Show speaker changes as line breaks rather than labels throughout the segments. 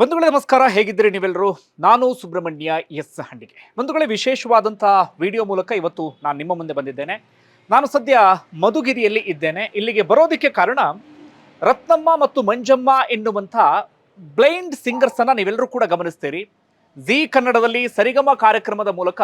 ಬಂಧುಗಳೇ, ನಮಸ್ಕಾರ. ಹೇಗಿದ್ದೀರಿ ನೀವೆಲ್ಲರೂ? ನಾನು ಸುಬ್ರಹ್ಮಣ್ಯ, ಎಸ್ ಹಂಡಿಗೆ. ಬಂಧುಗಳೇ ವಿಶೇಷವಾದಂಥ ವಿಡಿಯೋ ಮೂಲಕ ಇವತ್ತು ನಾನು ನಿಮ್ಮ ಮುಂದೆ ಬಂದಿದ್ದೇನೆ. ನಾನು ಸದ್ಯ ಮಧುಗಿರಿಯಲ್ಲಿ ಇದ್ದೇನೆ. ಇಲ್ಲಿಗೆ ಬರೋದಕ್ಕೆ ಕಾರಣ ರತ್ನಮ್ಮ ಮತ್ತು ಮಂಜಮ್ಮ ಎನ್ನುವಂಥ ಬ್ಲೈಂಡ್ ಸಿಂಗರ್ಸನ್ನು ನೀವೆಲ್ಲರೂ ಕೂಡ ಗಮನಿಸ್ತೀರಿ. ಜಿ ಕನ್ನಡದಲ್ಲಿ ಸರಿಗಮ ಕಾರ್ಯಕ್ರಮದ ಮೂಲಕ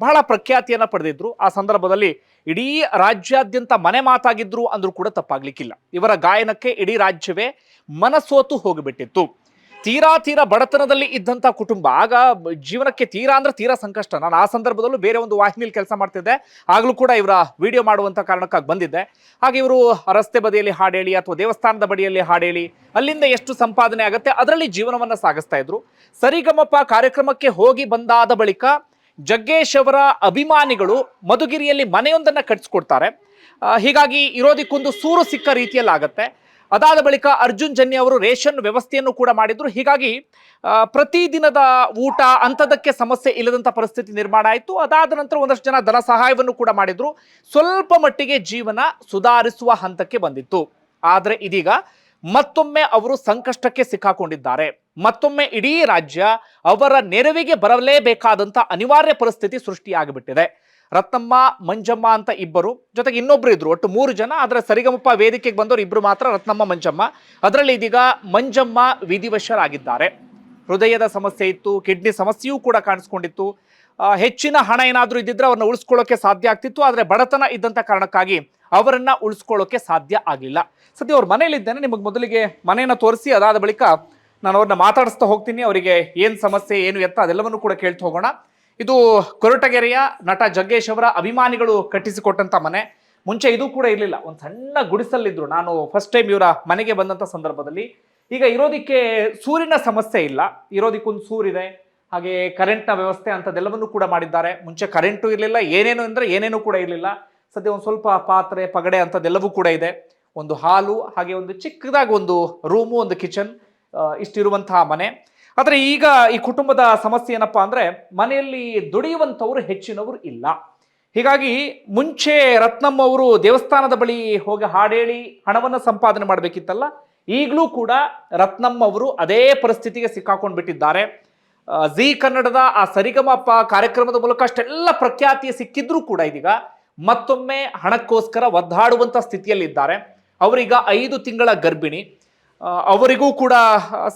ಬಹಳ ಪ್ರಖ್ಯಾತಿಯನ್ನು ಪಡೆದಿದ್ರು. ಆ ಸಂದರ್ಭದಲ್ಲಿ ಇಡೀ ರಾಜ್ಯಾದ್ಯಂತ ಮನೆ ಮಾತಾಗಿದ್ರು ಅಂದ್ರೂ ಕೂಡ ತಪ್ಪಾಗ್ಲಿಕ್ಕಿಲ್ಲ. ಇವರ ಗಾಯನಕ್ಕೆ ಇಡೀ ರಾಜ್ಯವೇ ಮನಸೋತು ಹೋಗಿಬಿಟ್ಟಿತ್ತು. ತೀರಾ ತೀರಾ ಬಡತನದಲ್ಲಿ ಇದ್ದಂಥ ಕುಟುಂಬ. ಆಗ ಜೀವನಕ್ಕೆ ತೀರಾ ಅಂದ್ರೆ ತೀರಾ ಸಂಕಷ್ಟ. ನಾನು ಆ ಸಂದರ್ಭದಲ್ಲೂ ಬೇರೆ ಒಂದು ವಾಹಿನಿಯಲ್ಲಿ ಕೆಲಸ ಮಾಡ್ತಿದ್ದೆ. ಆಗಲೂ ಕೂಡ ಇವರ ವಿಡಿಯೋ ಮಾಡುವಂಥ ಕಾರಣಕ್ಕಾಗಿ ಬಂದಿದ್ದೆ. ಹಾಗೆ ಇವರು ರಸ್ತೆ ಬದಿಯಲ್ಲಿ ಹಾಡೇಳಿ ಅಥವಾ ದೇವಸ್ಥಾನದ ಬಡಿಯಲ್ಲಿ ಹಾಡೇಳಿ, ಅಲ್ಲಿಂದ ಎಷ್ಟು ಸಂಪಾದನೆ ಆಗುತ್ತೆ, ಅದರಲ್ಲಿ ಜೀವನವನ್ನು ಸಾಗಿಸ್ತಾ ಇದ್ರು. ಸರಿಗಮಪ ಕಾರ್ಯಕ್ರಮಕ್ಕೆ ಹೋಗಿ ಬಂದಾದ ಬಳಿಕ ಜಗ್ಗೇಶ್ ಅವರ ಅಭಿಮಾನಿಗಳು ಮಧುಗಿರಿಯಲ್ಲಿ ಮನೆಯೊಂದನ್ನು ಕಟ್ಸ್ಕೊಡ್ತಾರೆ. ಹೀಗಾಗಿ ಇರೋದಕ್ಕೊಂದು ಸೂರು ಸಿಕ್ಕ ರೀತಿಯಲ್ಲಿ ಆಗತ್ತೆ ಅದಾದ ಬಳಿಕ ಅರ್ಜುನ್ ಜನ್ಯ ಅವರು ರೇಷನ್ ವ್ಯವಸ್ಥೆಯನ್ನು ಕೂಡ ಮಾಡಿದ್ರು. ಹೀಗಾಗಿ ಪ್ರತಿದಿನದ ಊಟ ಅಂಥದಕ್ಕೆ ಸಮಸ್ಯೆ ಇಲ್ಲದಂಥ ಪರಿಸ್ಥಿತಿ ನಿರ್ಮಾಣ ಆಯಿತು. ಅದಾದ ನಂತರ ಒಂದಷ್ಟು ಜನ ಧನ ಸಹಾಯವನ್ನು ಕೂಡ ಮಾಡಿದ್ರು. ಸ್ವಲ್ಪ ಮಟ್ಟಿಗೆ ಜೀವನ ಸುಧಾರಿಸುವ ಹಂತಕ್ಕೆ ಬಂದಿತ್ತು. ಆದರೆ ಇದೀಗ ಮತ್ತೊಮ್ಮೆ ಅವರು ಸಂಕಷ್ಟಕ್ಕೆ ಸಿಕ್ಕಾಕೊಂಡಿದ್ದಾರೆ. ಮತ್ತೊಮ್ಮೆ ಇಡೀ ರಾಜ್ಯ ಅವರ ನೆರವಿಗೆ ಬರಲೇಬೇಕಾದಂಥ ಅನಿವಾರ್ಯ ಪರಿಸ್ಥಿತಿ ಸೃಷ್ಟಿಯಾಗಿಬಿಟ್ಟಿದೆ. ರತ್ನಮ್ಮ, ಮಂಜಮ್ಮ ಅಂತ ಇಬ್ಬರು. ಜೊತೆಗೆ ಇನ್ನೊಬ್ರು ಇದ್ರು, ಒಟ್ಟು ಮೂರು ಜನ. ಆದರೆ ಸರಿಗಮಪ್ಪ ವೇದಿಕೆಗೆ ಬಂದವರು ಇಬ್ರು ಮಾತ್ರ, ರತ್ನಮ್ಮ, ಮಂಜಮ್ಮ. ಅದರಲ್ಲಿ ಇದೀಗ ಮಂಜಮ್ಮ ವಿಧಿವಶರಾಗಿದ್ದಾರೆ. ಹೃದಯದ ಸಮಸ್ಯೆ ಇತ್ತು, ಕಿಡ್ನಿ ಸಮಸ್ಯೆಯೂ ಕೂಡ ಕಾಣಿಸ್ಕೊಂಡಿತ್ತು. ಹೆಚ್ಚಿನ ಹಣ ಏನಾದರೂ ಇದ್ದಿದ್ರೆ ಅವ್ರನ್ನ ಉಳಿಸ್ಕೊಳ್ಳೋಕೆ ಸಾಧ್ಯ ಆಗ್ತಿತ್ತು. ಆದರೆ ಬಡತನ ಇದ್ದಂಥ ಕಾರಣಕ್ಕಾಗಿ ಅವರನ್ನ ಉಳಿಸ್ಕೊಳ್ಳೋಕೆ ಸಾಧ್ಯ ಆಗಲಿಲ್ಲ. ಸದ್ಯ ಅವ್ರ ಮನೆಯಲ್ಲಿದ್ದೇನೆ. ನಿಮಗೆ ಮೊದಲಿಗೆ ಮನೆಯನ್ನು ತೋರಿಸಿ, ಅದಾದ ಬಳಿಕ ನಾನು ಅವ್ರನ್ನ ಮಾತಾಡಿಸ್ತಾ ಹೋಗ್ತೀನಿ. ಅವರಿಗೆ ಏನು ಸಮಸ್ಯೆ, ಏನು ಎತ್ತ ಅದೆಲ್ಲವನ್ನು ಕೂಡ ಕೇಳ್ತಾ ಹೋಗೋಣ. ಇದು ಕೊರಟಗೆರೆಯ ನಟ ಜಗ್ಗೇಶ್ ಅವರ ಅಭಿಮಾನಿಗಳು ಕಟ್ಟಿಸಿಕೊಟ್ಟಂತ ಮನೆ. ಮುಂಚೆ ಇದು ಕೂಡ ಇರಲಿಲ್ಲ. ಒಂದು ಸಣ್ಣ ಗುಡಿಸಲ್ಲಿದ್ರು. ನಾನು ಫಸ್ಟ್ ಟೈಮ್ ಇವರ ಮನೆಗೆ ಬಂದಂಥ ಸಂದರ್ಭದಲ್ಲಿ. ಈಗ ಇರೋದಿಕ್ಕೆ ಸೂರಿನ ಸಮಸ್ಯೆ ಇಲ್ಲ. ಇರೋದಿಕ್ಕೊಂದು ಸೂರಿದೆ. ಹಾಗೆ ಕರೆಂಟ್ನ ವ್ಯವಸ್ಥೆ ಅಂತದೆಲ್ಲವನ್ನೂ ಕೂಡ ಮಾಡಿದ್ದಾರೆ. ಮುಂಚೆ ಕರೆಂಟು ಇರಲಿಲ್ಲ. ಏನೇನು ಅಂದರೆ ಏನೇನು ಕೂಡ ಇರಲಿಲ್ಲ. ಸದ್ಯ ಒಂದು ಸ್ವಲ್ಪ ಪಾತ್ರೆ, ಪಗಡೆ ಅಂಥದ್ದೆಲ್ಲವೂ ಕೂಡ ಇದೆ. ಒಂದು ಹಾಲು, ಹಾಗೆ ಒಂದು ಚಿಕ್ಕದಾಗಿ ಒಂದು ರೂಮು ಒಂದು ಕಿಚನ್ ಇಷ್ಟಿರುವಂತಹ ಮನೆ. ಆದರೆ ಈಗ ಈ ಕುಟುಂಬದ ಸಮಸ್ಯೆ ಏನಪ್ಪಾ ಅಂದ್ರೆ ಮನೆಯಲ್ಲಿ ದುಡಿಯುವಂಥವ್ರು ಹೆಚ್ಚಿನವರು ಇಲ್ಲ. ಹೀಗಾಗಿ ಮುಂಚೆ ರತ್ನಮ್ಮ ಅವರು ದೇವಸ್ಥಾನದ ಬಳಿ ಹೋಗಿ ಹಾಡೇಳಿ ಹಣವನ್ನು ಸಂಪಾದನೆ ಮಾಡಬೇಕಿತ್ತಲ್ಲ, ಈಗಲೂ ಕೂಡ ರತ್ನಮ್ಮ ಅವರು ಅದೇ ಪರಿಸ್ಥಿತಿಗೆ ಸಿಕ್ಕಾಕೊಂಡು ಬಿಟ್ಟಿದ್ದಾರೆ ಜಿ ಕನ್ನಡದ ಆ ಸರಿಗಮಪ್ಪ ಕಾರ್ಯಕ್ರಮದ ಮೂಲಕ ಅಷ್ಟೆಲ್ಲ ಪ್ರಖ್ಯಾತಿ ಸಿಕ್ಕಿದ್ರೂ ಕೂಡ ಇದೀಗ ಮತ್ತೊಮ್ಮೆ ಹಣಕ್ಕೋಸ್ಕರ ಒದ್ದಾಡುವಂಥ ಸ್ಥಿತಿಯಲ್ಲಿದ್ದಾರೆ. ಅವರೀಗ ಐದು ತಿಂಗಳ ಗರ್ಭಿಣಿ. ಅವರಿಗೂ ಕೂಡ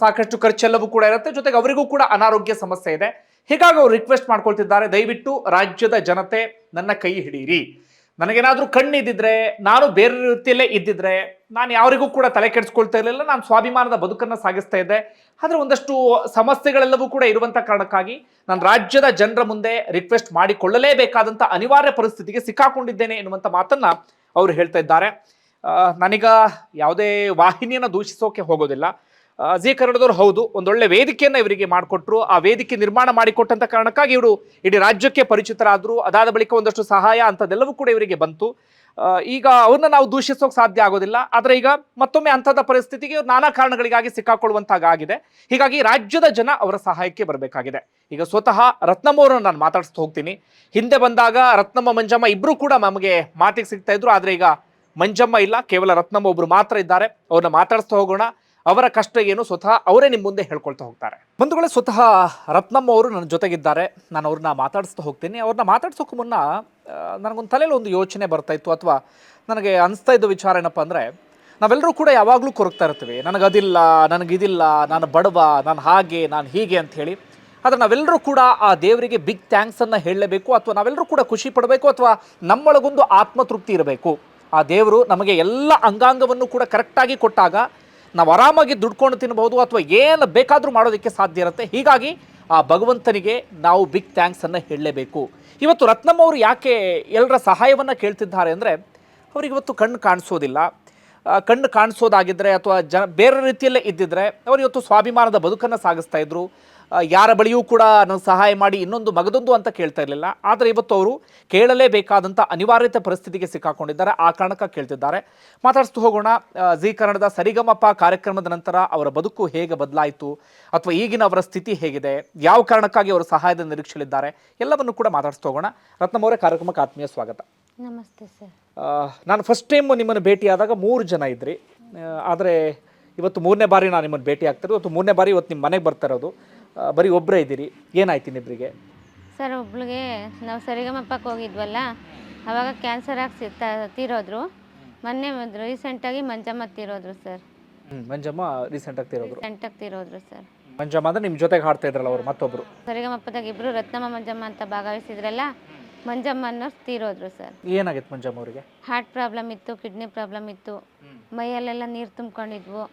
ಸಾಕಷ್ಟು ಖರ್ಚೆಲ್ಲವೂ ಕೂಡ ಇರುತ್ತೆ. ಜೊತೆಗೆ ಅವರಿಗೂ ಕೂಡ ಅನಾರೋಗ್ಯ ಸಮಸ್ಯೆ ಇದೆ. ಹೀಗಾಗಿ ಅವರು ರಿಕ್ವೆಸ್ಟ್ ಮಾಡ್ಕೊಳ್ತಿದ್ದಾರೆ, ದಯವಿಟ್ಟು ರಾಜ್ಯದ ಜನತೆ ನನ್ನ ಕೈ ಹಿಡೀರಿ. ನನಗೇನಾದ್ರೂ ಕಣ್ಣಿದ್ದಿದ್ರೆ, ನಾನು ಬೇರೆ ರೀತಿಯಲ್ಲೇ ಇದ್ದಿದ್ರೆ, ನಾನು ಯಾರಿಗೂ ಕೂಡ ತಲೆ ಕೆಡಿಸ್ಕೊಳ್ತಾ ಇರಲಿಲ್ಲ, ನಾನು ಸ್ವಾಭಿಮಾನದ ಬದುಕನ್ನು ಸಾಗಿಸ್ತಾ ಇದ್ದೆ. ಆದರೆ ಒಂದಷ್ಟು ಸಮಸ್ಯೆಗಳೆಲ್ಲವೂ ಕೂಡ ಇರುವಂಥ ಕಾರಣಕ್ಕಾಗಿ ನಾನು ರಾಜ್ಯದ ಜನರ ಮುಂದೆ ರಿಕ್ವೆಸ್ಟ್ ಮಾಡಿಕೊಳ್ಳಲೇಬೇಕಾದಂಥ ಅನಿವಾರ್ಯ ಪರಿಸ್ಥಿತಿಗೆ ಸಿಕ್ಕಾಕೊಂಡಿದ್ದೇನೆ ಎನ್ನುವಂಥ ಮಾತನ್ನ ಅವರು ಹೇಳ್ತಾ ಇದ್ದಾರೆ. ನಾನೀಗ ಯಾವುದೇ ವಾಹಿನಿಯನ್ನು ದೂಷಿಸೋಕೆ ಹೋಗೋದಿಲ್ಲ. ಜಿ ಕನ್ನಡದವ್ರು ಹೌದು, ಒಂದೊಳ್ಳೆ ವೇದಿಕೆಯನ್ನು ಇವರಿಗೆ ಮಾಡಿಕೊಟ್ರು, ಆ ವೇದಿಕೆ ನಿರ್ಮಾಣ ಮಾಡಿಕೊಟ್ಟಂತ ಕಾರಣಕ್ಕಾಗಿ ಇವರು ಇಡೀ ರಾಜ್ಯಕ್ಕೆ ಪರಿಚಿತರಾದರು, ಅದಾದ ಬಳಿಕ ಒಂದಷ್ಟು ಸಹಾಯ ಅಂಥದ್ದೆಲ್ಲವೂ ಕೂಡ ಇವರಿಗೆ ಬಂತು. ಈಗ ಅವ್ರನ್ನ ನಾವು ದೂಷಿಸೋಕೆ ಸಾಧ್ಯ ಆಗೋದಿಲ್ಲ, ಆದರೆ ಈಗ ಮತ್ತೊಮ್ಮೆ ಅಂಥದ ಪರಿಸ್ಥಿತಿಗೆ ನಾನಾ ಕಾರಣಗಳಿಗಾಗಿ ಸಿಕ್ಕಾಕೊಳ್ಳುವಂತಾಗಿದೆ ಹೀಗಾಗಿ ರಾಜ್ಯದ ಜನ ಅವರ ಸಹಾಯಕ್ಕೆ ಬರಬೇಕಾಗಿದೆ. ಈಗ ಸ್ವತಃ ರತ್ನಮ್ಮ ಅವರನ್ನು ನಾನು ಮಾತಾಡಿಸ್ತಾ ಹೋಗ್ತೀನಿ. ಹಿಂದೆ ಬಂದಾಗ ರತ್ನಮ್ಮ, ಮಂಜಮ್ಮ ಇಬ್ಬರು ಕೂಡ ನಮಗೆ ಮಾತಿಗೆ ಸಿಗ್ತಾ ಇದ್ರು, ಆದರೆ ಈಗ ಮಂಜಮ್ಮ ಇಲ್ಲ, ಕೇವಲ ರತ್ನಮ್ಮ ಒಬ್ರು ಮಾತ್ರ ಇದ್ದಾರೆ. ಅವ್ರನ್ನ ಮಾತಾಡಿಸ್ತಾ ಹೋಗೋಣ. ಅವರ ಕಷ್ಟ ಏನು ಸ್ವತಃ ಅವರೇ ನಿಮ್ಮ ಮುಂದೆ ಹೇಳ್ಕೊಳ್ತಾ ಹೋಗ್ತಾರೆ. ಬಂಧುಗಳೇ, ಸ್ವತಃ ರತ್ನಮ್ಮ ಅವರು ನನ್ನ ಜೊತೆಗಿದ್ದಾರೆ. ನಾನು ಅವ್ರನ್ನ ಮಾತಾಡಿಸ್ತಾ ಹೋಗ್ತೀನಿ. ಅವ್ರನ್ನ ಮಾತಾಡ್ಸೋಕೆ ಮುನ್ನ ನನಗೊಂದು ತಲೆಯಲ್ಲಿ ಒಂದು ಯೋಚನೆ ಬರ್ತಾ ಇತ್ತು ಅಥವಾ ನನಗೆ ಅನಿಸ್ತಾ ಇದ್ದ ವಿಚಾರ ಏನಪ್ಪ ಅಂದರೆ, ನಾವೆಲ್ಲರೂ ಕೂಡ ಯಾವಾಗಲೂ ಕೊರಗ್ತಾ ಇರ್ತೀವಿ. ನನಗದಿಲ್ಲ, ನನಗಿದಿಲ್ಲ, ನಾನು ಬಡವ, ನಾನು ಹಾಗೆ, ನಾನು ಹೀಗೆ ಅಂತ ಹೇಳಿ. ಆದರೆ ನಾವೆಲ್ಲರೂ ಕೂಡ ಆ ದೇವರಿಗೆ ಬಿಗ್ ಥ್ಯಾಂಕ್ಸನ್ನು ಹೇಳಲೇಬೇಕು ಅಥವಾ ನಾವೆಲ್ಲರೂ ಕೂಡ ಖುಷಿ ಪಡಬೇಕು ಅಥವಾ ನಮ್ಮೊಳಗೊಂದು ಆತ್ಮತೃಪ್ತಿ ಇರಬೇಕು. ಆ ದೇವರು ನಮಗೆ ಎಲ್ಲ ಅಂಗಾಂಗವನ್ನು ಕೂಡ ಕರೆಕ್ಟಾಗಿ ಕೊಟ್ಟಾಗ ನಾವು ಆರಾಮಾಗಿ ದುಡ್ಕೊಂಡು ತಿನ್ಬೋದು ಅಥವಾ ಏನು ಬೇಕಾದರೂ ಮಾಡೋದಕ್ಕೆ ಸಾಧ್ಯ ಇರುತ್ತೆ. ಹೀಗಾಗಿ ಆ ಭಗವಂತನಿಗೆ ನಾವು ಬಿಗ್ ಥ್ಯಾಂಕ್ಸನ್ನು ಹೇಳಲೇಬೇಕು. ಇವತ್ತು ರತ್ನಮ್ಮ ಅವರು ಯಾಕೆ ಎಲ್ಲರ ಸಹಾಯವನ್ನು ಕೇಳ್ತಿದ್ದಾರೆ ಅಂದರೆ ಅವ್ರಿಗೆ ಇವತ್ತು ಕಣ್ಣು ಕಾಣಿಸೋದಿಲ್ಲ. ಕಣ್ಣು ಕಾಣಿಸೋದಾಗಿದ್ದರೆ ಅಥವಾ ಜನ ಬೇರೆ ರೀತಿಯಲ್ಲೇ ಇದ್ದಿದ್ದರೆ ಅವರು ಇವತ್ತು ಸ್ವಾಭಿಮಾನದ ಬದುಕನ್ನು ಸಾಗಿಸ್ತಾ ಇದ್ರು. ಆ, ಯಾರ ಬಳಿಯೂ ಕೂಡ ನನಗೆ ಸಹಾಯ ಮಾಡಿ ಇನ್ನೊಂದು ಮಗದೊಂದು ಅಂತ ಕೇಳ್ತಾ ಇರಲಿಲ್ಲ. ಆದರೆ ಇವತ್ತು ಅವರು ಕೇಳಲೇಬೇಕಾದಂಥ ಅನಿವಾರ್ಯತೆ ಪರಿಸ್ಥಿತಿಗೆ ಸಿಕ್ಕಾಕೊಂಡಿದ್ದಾರೆ. ಆ ಕಾರಣಕ್ಕೆ ಕೇಳ್ತಿದ್ದಾರೆ. ಮಾತಾಡಿಸ್ತು ಹೋಗೋಣ. ಜೀ ಕನ್ನಡದ ಸರಿಗಮಪ ಕಾರ್ಯಕ್ರಮದ ನಂತರ ಅವರ ಬದುಕು ಹೇಗೆ ಬದಲಾಯಿತು? ಅಥವಾ ಈಗಿನ ಅವರ ಸ್ಥಿತಿ ಹೇಗಿದೆ? ಯಾವ ಕಾರಣಕ್ಕಾಗಿ ಅವರು ಸಹಾಯದ ನಿರೀಕ್ಷೆಯಲ್ಲಿದ್ದಾರೆ? ಎಲ್ಲವನ್ನು ಕೂಡ ಮಾತಾಡಿಸ್ತು ಹೋಗೋಣ. ರತ್ನಮವರೇ ಕಾರ್ಯಕ್ರಮಕ್ಕೆ ಆತ್ಮೀಯ ಸ್ವಾಗತ.
ನಮಸ್ತೆ ಸರ್.
ನಾನು ಫಸ್ಟ್ ಟೈಮ್ ನಿಮ್ಮನ್ನು ಭೇಟಿಯಾದಾಗ ಮೂರು ಜನ ಇದ್ರಿ. ಆದರೆ ಇವತ್ತು ಮೂರನೇ ಬಾರಿ ನಾನು ನಿಮ್ಮನ್ನು ಭೇಟಿ ಆಗ್ತಾರೆ ಇವತ್ತು ಮೂರನೇ ಬಾರಿ ಇವತ್ತು ನಿಮ್ಮ ಮನೆಗೆ ಬರ್ತಾ ಇರೋದು. ಬರೀ ಒಬ್ಬರೇ ಇದ್ದೀರಿ. ಏನಾಯ್ತು ಇನ್ನಿಬ್ಬರಿಗೆ
ಸರ್ ಒಬ್ಳಿಗೆ ನಾವು ಸರಿಗಮಪ್ಪಕ್ಕೆ ಹೋಗಿದ್ವಲ್ಲ ಅವಾಗ ಕ್ಯಾನ್ಸರ್ ಆಗಿ ಸಿಗ್ತಾ ತೀರೋದ್ರು. ಮೊನ್ನೆ ರೀಸೆಂಟಾಗಿ ಮಂಜಮ್ಮ ತೀರೋದ್ರು ಸರ್.
ಹ್ಞೂ ಮಂಜಮ್ಮ ರೀಸೆಂಟಾಗಿ ತೀರೋದ್ರು.
ಸೆಂಟಾಗಿ ತೀರೋದ್ರು ಸರ್.
ಮಂಜಮ್ಮ ಅಂದ್ರೆ ನಿಮ್ಮ ಜೊತೆಗೆ ಹಾಡ್ತಾ ಇದ್ರಲ್ಲ ಅವರು ಮತ್ತೊಬ್ರು.
ಸರಿಗಮಪ್ಪದಾಗ ಇಬ್ಬರು ರತ್ನಮ್ಮ ಮಂಜಮ್ಮ ಅಂತ ಭಾಗವಹಿಸಿದ್ರಲ್ಲ ಮಂಜಮ್ಮ ಅನ್ನೋರು ತೀರೋದ್ರು ಸರ್.
ಏನಾಗಿತ್ತು ಮಂಜಮ್ಮ ಅವರಿಗೆ?
ಹಾರ್ಟ್ ಪ್ರಾಬ್ಲಮ್ ಇತ್ತು ಕಿಡ್ನಿ ಪ್ರಾಬ್ಲಮ್ ಇತ್ತು. ಮೈಯಲ್ಲೆಲ್ಲ ನೀರು ತುಂಬ್ಕೊಂಡಿದ್ವು.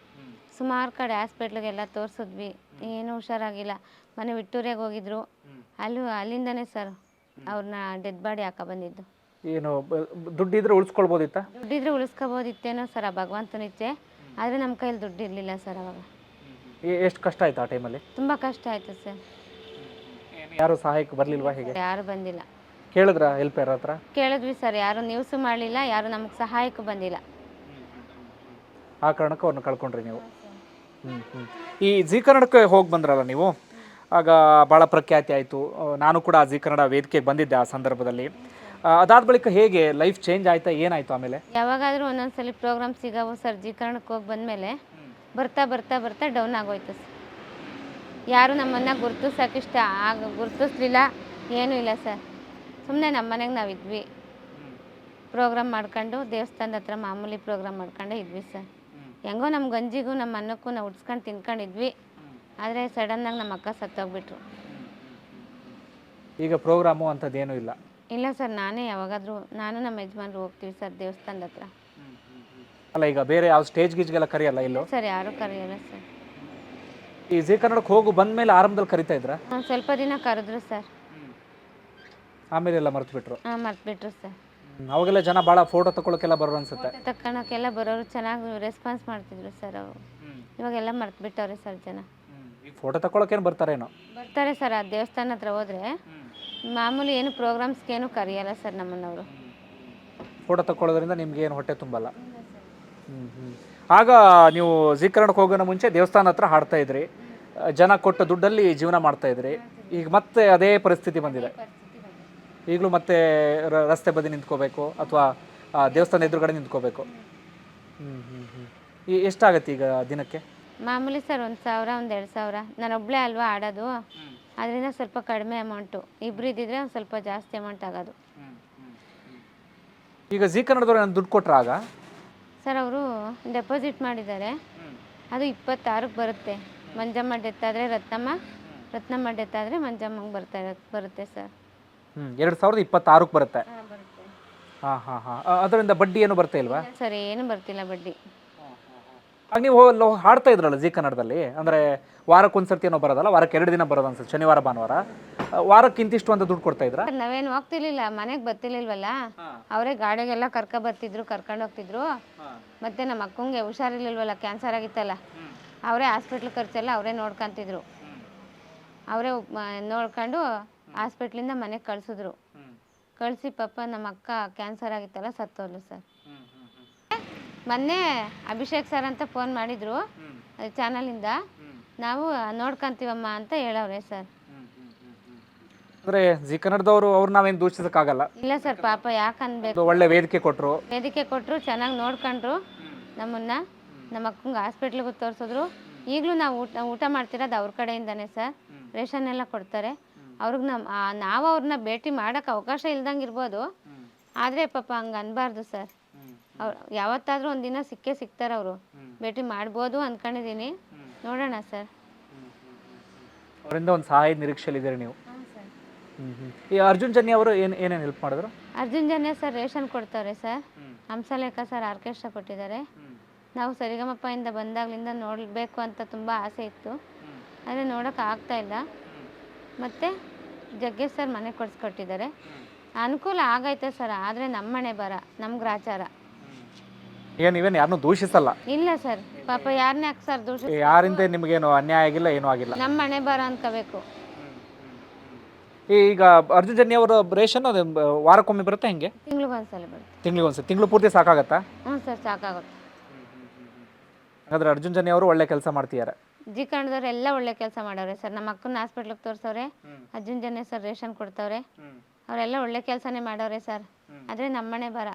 ಸುಮಾರು ಕಡೆ ಹಾಸ್ಪಿಟ್ಲಿಗೆಲ್ಲ ತೋರಿಸಿದ್ವಿ. ಏನೂ ಹುಷಾರಾಗಿಲ್ಲ. ಮನೆ ವಿಕ್ಟೋರಿಯಾಗೆ ಹೋಗಿದ್ರು. ಅಲ್ಲೂ ಅಲ್ಲಿಂದನೇ ಸರ್ ಅವ್ರನ್ನ ಡೆಡ್ ಬಾಡಿ ಹಾಕ ಬಂದಿದ್ದು.
ಏನು ಬ- ದುಡ್ಡಿದ್ರೆ ಉಳಿಸ್ಕೊಳ್ಬೋದಿತ್ತ?
ದುಡ್ಡಿದ್ರೆ ಉಳಿಸ್ಕೋಬೋದಿತ್ತೇನೋ ಸರ್ ಆ ಭಗವಂತನ ಇಚ್ಛೆ. ಆದರೆ ನಮ್ಮ ಕೈಯಲ್ಲಿ ದುಡ್ಡು ಇರಲಿಲ್ಲ ಸರ್ ಅವಾಗ
ಎಷ್ಟು ಕಷ್ಟ ಆಯ್ತು ಆ ಟೈಮಲ್ಲಿ
ತುಂಬ ಕಷ್ಟ ಆಯಿತು ಸರ್
ಯಾರು ಸಹಾಯಕ್ಕೆ ಬರ್ಲಿಲ್ವಾ ಹೇಗೆ?
ಯಾರು ಬಂದಿಲ್ಲ.
ಕೇಳಿದ್ರ ಹೆಲ್ಪ್ ಯಾರ ಹತ್ರ?
ಕೇಳಿದ್ವಿ ಸರ್ ಯಾರು ನ್ಯೂಸ್ ಮಾಡಲಿಲ್ಲ ಯಾರು ನಮಗೆ ಸಹಾಯಕ್ಕೆ ಬಂದಿಲ್ಲ.
ಆ ಕಾರಣಕ್ಕೆ ಅವ್ರನ್ನ ಕಳ್ಕೊಂಡ್ರಿ ನೀವು. ಹ್ಞೂ ಹ್ಞೂ ಈ ಜಿ ಕನ್ನಡಕ್ಕೆ ಹೋಗಿ ಬಂದ್ರಲ್ಲ ನೀವು? ಆಗ ಭಾಳ ಪ್ರಖ್ಯಾತಿ ಆಯಿತು. ನಾನು ಕೂಡ ಆ ಜಿ ಕನ್ನಡ ವೇದಿಕೆಗೆ ಬಂದಿದ್ದೆ ಆ ಸಂದರ್ಭದಲ್ಲಿ. ಅದಾದ ಬಳಿಕ ಹೇಗೆ ಲೈಫ್ ಚೇಂಜ್ ಆಯ್ತಾ ಏನಾಯ್ತು ಆಮೇಲೆ?
ಯಾವಾಗಾದರೂ ಒಂದೊಂದ್ಸಲಿ ಪ್ರೋಗ್ರಾಮ್ ಸಿಗವು ಸರ್ ಜೀಕರಣಕ್ಕೆ ಹೋಗಿ ಬಂದಮೇಲೆ ಬರ್ತಾ ಬರ್ತಾ ಬರ್ತಾ ಡೌನ್ ಆಗೋಯ್ತು ಸರ್ ಯಾರು ನಮ್ಮನ್ನು ಇಷ್ಟ ಆಗ ಗುರ್ತಿಸ್ಲಿಲ್ಲ ಏನೂ ಇಲ್ಲ ಸರ್ ಸುಮ್ಮನೆ ನಮ್ಮ ಮನೆಗೆ ನಾವು ಇದ್ವಿ ಪ್ರೋಗ್ರಾಮ್ ಮಾಡ್ಕೊಂಡು ದೇವಸ್ಥಾನದ ಹತ್ರ ಮಾಮೂಲಿ ಪ್ರೋಗ್ರಾಮ್ ಮಾಡ್ಕೊಂಡೇ ಇದ್ವಿ ಸರ್ ಹೆಂಗೋ ನಮ್ಮ ಗಂಜಿಗೂ ನಮ್ಮ ಅನ್ನಕ್ಕೂ ನಾವು ಉಡ್ಸ್ಕೊಂಡು ತಿನ್ಕೊಂಡಿದ್ವಿ. ಆದರೆ ಸಡನ್ನಾಗಿ ನಮ್ಮ ಅಕ್ಕ ಸತ್ತೋಗ್ಬಿಟ್ರು.
ಈಗ ಪ್ರೋಗ್ರಾಮು ಅಂಥದ್ದೇನೂ ಇಲ್ಲ?
ಇಲ್ಲ ಸರ್ ನಾನೇ ಯಾವಾಗಾದರೂ ನಾನು ನಮ್ಮ ಯಜಮಾನ್ರು ಹೋಗ್ತೀವಿ ಸರ್ ದೇವಸ್ಥಾನದ ಹತ್ರ.
ಅಲ್ಲ ಈಗ ಬೇರೆ ಯಾವ ಸ್ಟೇಜ್ ಗೀಜ್ಗೆಲ್ಲ ಕರೆಯಲ್ಲ ಇಲ್ಲ?
ಸರ್ ಯಾರು ಕರೆಯಲ್ಲ ಸರ್.
ಈ ಜೀ ಕನ್ನಡಕ್ಕೆ ಹೋಗು ಬಂದ್ಮೇಲೆ ಆರಂಭದಲ್ಲಿ ಕರಿತಾ ಇದ್ರ?
ಸ್ವಲ್ಪ ದಿನ ಕರೆದ್ರು ಸರ್.
ಆಮೇಲೆ ಎಲ್ಲ ಮರ್ತು ಬಿಟ್ರು
ಹಾಂ ಮರ್ತ್ಬಿಟ್ರು ಸರ್.
ಅವಾಗೆಲ್ಲ ಜನ ಭಾಳ ಫೋಟೋ ತಗೊಳ್ಳೋಕೆಲ್ಲ ಬರೋರು ಅನ್ಸುತ್ತೆ.
ತಕ್ಕಣಕ್ಕೆಲ್ಲ ಬರೋರು ಚೆನ್ನಾಗಿ ರೆಸ್ಪಾನ್ಸ್ ಮಾಡ್ತಿದ್ರು ಸರ್ ಅವರು. ಇವಾಗೆಲ್ಲ ಮರ್ತ್ಬಿಟ್ಟವ್ರೆ ಸರ್ ಜನ.
ಈಗ ಫೋಟೋ ತಗೊಳಕ್ಕೇನು ಬರ್ತಾರೇನೋ
ಬರ್ತಾರೆ ಸರ್ ಆ ದೇವಸ್ಥಾನ ಹತ್ರ ಹೋದರೆ ಮಾಮೂಲಿ ಏನು ಪ್ರೋಗ್ರಾಮ್ಸ್ಗೇನು ಕರೆಯಲ್ಲ ಸರ್ ನಮ್ಮನ್ನವರು.
ಫೋಟೋ ತಗೊಳ್ಳೋದ್ರಿಂದ ನಿಮ್ಗೆ ಏನು ಹೊಟ್ಟೆ ತುಂಬಲ್ಲ? ಹ್ಮ್, ಹ್ಮ್. ಆಗ ನೀವು ಜೀಕರಣಕ್ಕೆ ಹೋಗೋಣ ಮುಂಚೆ ದೇವಸ್ಥಾನ ಹತ್ರ ಹಾಡ್ತಾ ಇದ್ರಿ. ಜನ ಕೊಟ್ಟ ದುಡ್ಡಲ್ಲಿ ಜೀವನ ಮಾಡ್ತಾ ಇದ್ರಿ. ಈಗ ಮತ್ತೆ ಅದೇ ಪರಿಸ್ಥಿತಿ ಬಂದಿದೆ. ಈಗಲೂ ಮತ್ತೆ ರ- ರಸ್ತೆ ಬದಿ ನಿಂತ್ಕೋಬೇಕು ಅಥವಾ ದೇವಸ್ಥಾನ ಎದುರುಗಡೆ ನಿಂತ್ಕೋಬೇಕು. ಹ್ಞೂ ಹ್ಞೂ ಹ್ಞೂ ಈ ಎಷ್ಟಾಗತ್ತೆ ಈಗ ದಿನಕ್ಕೆ?
ಮಾಮೂಲಿ ಸರ್ ಒಂದು ಸಾವಿರ ಒಂದು ಎರಡು ಸಾವಿರ. ನಾನು ಒಬ್ಬಳೇ ಅಲ್ವಾ ಆಡೋದು? ಅದರಿಂದ ಸ್ವಲ್ಪ ಕಡಿಮೆ ಅಮೌಂಟು ಇಬ್ರು ಇದ್ದಿದ್ರೆ ಒಂದು ಸ್ವಲ್ಪ ಜಾಸ್ತಿ ಅಮೌಂಟ್ ಆಗೋದು.
ಈಗ ಜಿ ಕನ್ನಡದವ್ರು ನಾನು ದುಡ್ಡು ಕೊಟ್ರೆ ಆಗ?
ಸರ್ ಅವರು ಡೆಪಾಸಿಟ್ ಮಾಡಿದ್ದಾರೆ. ಅದು ಇಪ್ಪತ್ತಾರಕ್ಕೆ ಬರುತ್ತೆ. ಮಂಜಮ್ಮ ಡೆತ್ ಆದರೆ ರತ್ನಮ್ಮ ರತ್ನಮ್ಮ ಡೆತ್ ಆದರೆ ಮಂಜಮ್ಮಂಗೆ ಬರ್ತಾ ಬರುತ್ತೆ ಸರ್.
ಎರಡು ಸಾವಿರದ ಇಪ್ಪತ್ತಾರಕ್ಕೆ ಬರುತ್ತೆ. ಹಾಂ ಹಾಂ ಹಾಂ ಅದರಿಂದ ಬಡ್ಡಿ ಏನು ಬರ್ತಾ ಇಲ್ವಾ?
ಸರಿ ಏನು ಬರ್ತಿಲ್ಲ ಬಡ್ಡಿ.
ಆಗ ನೀವು ಹೋಗಿ ಲೋ- ಹಾಡ್ತಾ ಇದ್ರಲ್ಲ ಜಿ ಕನ್ನಡದಲ್ಲಿ? ಅಂದರೆ ವಾರಕ್ಕೊಂದ್ಸರ್ತಿ ಏನೋ ಬರೋದಲ್ಲ ವಾರಕ್ಕೆ ಎರಡು ದಿನ ಬರೋದು ಅನ್ಸುತ್ತೆ ಶನಿವಾರ ಭಾನುವಾರ? ವಾರಕ್ಕಿಂತಿಷ್ಟು ವಾರಕ್ಕೆ ಇಂತಿಷ್ಟು ಅಂತ ದುಡ್ಡು ಕೊಡ್ತಾ ಇದ್ರ?
ನಾವೇನು ಹೋಗ್ತಿರ್ಲಿಲ್ಲ ಮನೆಗೆ ಬರ್ತಿರ್ಲಿಲ್ವಲ್ಲ? ಅವರೇ ಗಾಡಿಗೆಲ್ಲ ಕರ್ಕ ಬರ್ತಿದ್ರು ಕರ್ಕೊಂಡು ಹೋಗ್ತಿದ್ರು. ಮತ್ತೆ ನಮ್ಮ ಅಕ್ಕಂಗೆ ಹುಷಾರಿರ್ಲಿಲ್ವಲ್ಲ ಕ್ಯಾನ್ಸರ್ ಆಗಿತ್ತಲ್ಲ? ಅವರೇ ಹಾಸ್ಪಿಟ್ಲ್ ಖರ್ಚೆಲ್ಲ ಅವರೇ ನೋಡ್ಕೊಂತಿದ್ರು. ಅವರೇ ನೋಡ್ಕೊಂಡು ಹಾಸ್ಪಿಟ್ಲಿಂದ ಮನೆಗೆ ಕಳ್ಸಿದ್ರು. ಕಳಿಸಿ ಪಾಪ ನಮ್ಮ ಅಕ್ಕ ಕ್ಯಾನ್ಸರ್ ಆಗಿತ್ತಲ್ಲ ಸತ್ತೋದ್ಲು ಸರ್. ಮೊನ್ನೆ ಅಭಿಷೇಕ್ ಸರ್ ಅಂತ ಫೋನ್ ಮಾಡಿದ್ರು ಚಾನಲಿಂದ. ನಾವು ನೋಡ್ಕೊಂತೀವಮ್ಮ ಅಂತ ಹೇಳವ್ರೆ ಸರ್.
ಅಂದ್ರೆ ಜಿ ಕನ್ನಡದವರು ಅವ್ರು ನಾವೇನು ದೂಷಿಸೋಕ್ಕಾಗಲ್ಲ.
ಇಲ್ಲ ಸರ್ ಪಾಪ ಯಾಕೆ ಅನ್ಬೇಕು
ಒಳ್ಳೆ ವೇದಿಕೆ ಕೊಟ್ಟರು
ವೇದಿಕೆ ಕೊಟ್ಟರು ಚೆನ್ನಾಗಿ ನೋಡ್ಕೊಂಡ್ರು ನಮ್ಮನ್ನ. ನಮ್ಮ ಅಕ್ಕಂಗೆ ಹಾಸ್ಪಿಟ್ಲಿಗೂ ತೋರಿಸಿದ್ರು. ಈಗಲೂ ನಾವು ಊಟ ಊಟ ಮಾಡ್ತಿರೋದು ಅವ್ರ ಕಡೆಯಿಂದನೇ ಸರ್. ರೇಷನ್ ಎಲ್ಲ ಕೊಡ್ತಾರೆ. ಅವ್ರಿಗೆ ನಮ್ಮ ನಾವು ಅವ್ರನ್ನ ಭೇಟಿ ಮಾಡೋಕೆ ಅವಕಾಶ ಇಲ್ದಂಗೆ ಇರ್ಬೋದು. ಆದರೆ ಪಾಪ ಹಂಗೆ ಅನ್ಬಾರ್ದು ಸರ್. ಅವ್ರು ಯಾವತ್ತಾದರೂ ಒಂದಿನ ಸಿಕ್ಕೇ ಸಿಗ್ತಾರೆ ಅವರು. ಭೇಟಿ ಮಾಡ್ಬೋದು ಅಂದ್ಕೊಂಡಿದ್ದೀನಿ ನೋಡೋಣ ಸರ್.
ಅವರಿಂದ ಒಂದು ಸಹಾಯ ನಿರೀಕ್ಷೆಯಲ್ಲಿದ್ದೀರಿ ನೀವು. ಈ ಅರ್ಜುನ್ ಜನ್ಯ ಅವರು ಏನು ಏನೇನು ಹೆಲ್ಪ್ ಮಾಡಿದ್ರು?
ಅರ್ಜುನ್ ಜನ್ಯ ಸರ್ ರೇಷನ್ ಕೊಡ್ತಾರೆ ಸರ್. ಹಂಸಲೇಖ ಸರ್ ಆರ್ಕೆಸ್ಟ್ರಾ ಕೊಟ್ಟಿದ್ದಾರೆ. ನಾವು ಸರಿಗಮಪ್ಪಯಿಂದ ಬಂದಾಗಲಿಂದ ನೋಡಬೇಕು ಅಂತ ತುಂಬ ಆಸೆ ಇತ್ತು. ಆದರೆ ನೋಡೋಕೆ ಆಗ್ತಾ ಇಲ್ಲ. ಮತ್ತು ಜಗ್ಗೇಶ್ ಸರ್ ಮನೆ ಕೊಡಿಸ್ಕೊಟ್ಟಿದ್ದಾರೆ. ಅನುಕೂಲ ಆಗೈತೆ ಸರ್ ಆದರೆ ನಮ್ಮ ಮನೆ ಬರ ನಮ್ಮ ಗ್ರಾಚಾರ.
ಏನು ನೀವೇನು ಯಾರನ್ನೂ ದೂಷಿಸಲ್ಲ?
ಇಲ್ಲ ಸರ್ ಪಾಪ ಯಾರನ್ನೇ ಯಾಕೆ ಸರ್ ದೂಷ
ಯಾರಿಂದ ನಿಮಗೇನು ಅನ್ಯಾಯ ಆಗಿಲ್ಲ ಏನೂ ಆಗಿಲ್ಲ.
ನಮ್ಮ ಮನೆ ಬರ ಅನ್ಕೋಬೇಕು.
ಈಗ ಅರ್ಜುನ್ ಜನ್ಯ ಅವರ ರೇಷನ್ ಅದು ವಾರಕ್ಕೊಮ್ಮೆ ಬರುತ್ತೆ ಹೆಂಗೆ?
ತಿಂಗ್ಳಿಗೆ ಒಂದ್ಸಲ ಬರುತ್ತೆ.
ತಿಂಗಳಿಗೆ ಒಂದ್ಸತಿ ತಿಂಗಳು ಪೂರ್ತಿ ಸಾಕಾಗತ್ತಾ?
ಹ್ಞೂ ಸರ್ ಸಾಕಾಗುತ್ತೆ.
ಹಾಗಾದ್ರೆ ಅರ್ಜುನ್ ಜನ್ಯ ಅವರು ಒಳ್ಳೆ ಕೆಲಸ ಮಾಡ್ತಿದ್ದಾರೆ.
ಜಿ ಕನ್ನಡದವ್ರು ಎಲ್ಲ ಒಳ್ಳೆ ಕೆಲಸ ಮಾಡವ್ರೆ ಸರ್. ನಮ್ಮ ಅಕ್ಕನ ಹಾಸ್ಪಿಟ್ಲಿಗೆ ತೋರಿಸವ್ರೆ ಅಜ್ಜನ ಜನ ಸರ್ ರೇಷನ್ ಕೊಡ್ತವ್ರೆ. ಅವರೆಲ್ಲ ಒಳ್ಳೆ ಕೆಲಸನೇ ಮಾಡವ್ರೆ ಸರ್. ಆದ್ರೆ ನಮ್ಮನೆ ಬರ.